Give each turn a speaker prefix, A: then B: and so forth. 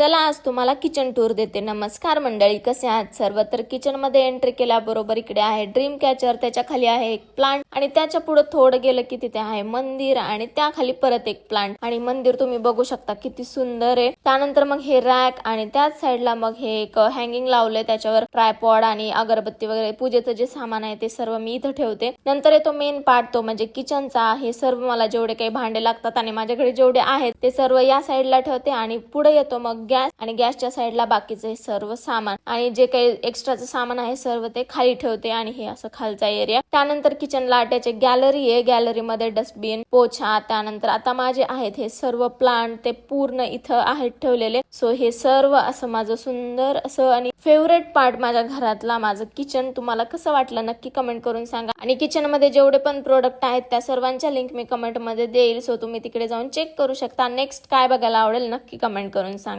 A: चला आज तुम्हाला किचन टूर देते. नमस्कार मंडळी कसे आहात सर्व? तर किचनमध्ये एंट्री केल्याबरोबर इकडे आहे ड्रीम कॅचर त्याच्याखाली आहे एक प्लांट आणि त्याच्या पुढे थोडं गेलं की तिथे आहे मंदिर आणि त्या खाली परत एक प्लांट. आणि मंदिर तुम्ही बघू शकता किती सुंदर आहे. त्यानंतर मग हे रॅक आणि त्याच साईडला मग हे एक हँगिंग लावलंय त्याच्यावर ट्रायपॉड आणि अगरबत्ती वगैरे पूजेचं जे सामान आहे ते सर्व मी इथं ठेवते. नंतर येतो मेन पार्ट तो म्हणजे किचनचा हे सर्व मला जेवढे काही भांडे लागतात आणि माझ्याकडे जेवढे आहेत ते सर्व या साईडला ठेवते आणि पुढे येतो मग गॅस आणि गॅसच्या साईडला बाकीचे सर्व सामान आणि जे काही एक्स्ट्राचं सामान आहे सर्व ते खाली ठेवते आणि हे असं खालचा एरिया त्यानंतर किचनला अटॅच गॅलरी आहे. गॅलरीमध्ये डस्टबिन पोछा त्यानंतर आता माझे आहेत हे सर्व प्लांट ते पूर्ण इथं आहेत ठेवलेले. सो हे सर्व असं माझं सुंदर असं आणि फेवरेट पार्ट माझ्या घरातला माझं किचन तुम्हाला कसं वाटलं नक्की कमेंट करून सांगा. आणि किचनमध्ये जेवढे पण प्रोडक्ट आहेत त्या सर्वांच्या लिंक मी कमेंटमध्ये देईल. सो तुम्ही तिकडे जाऊन चेक करू शकता. नेक्स्ट काय बघायला आवडेल नक्की कमेंट करून सांगा.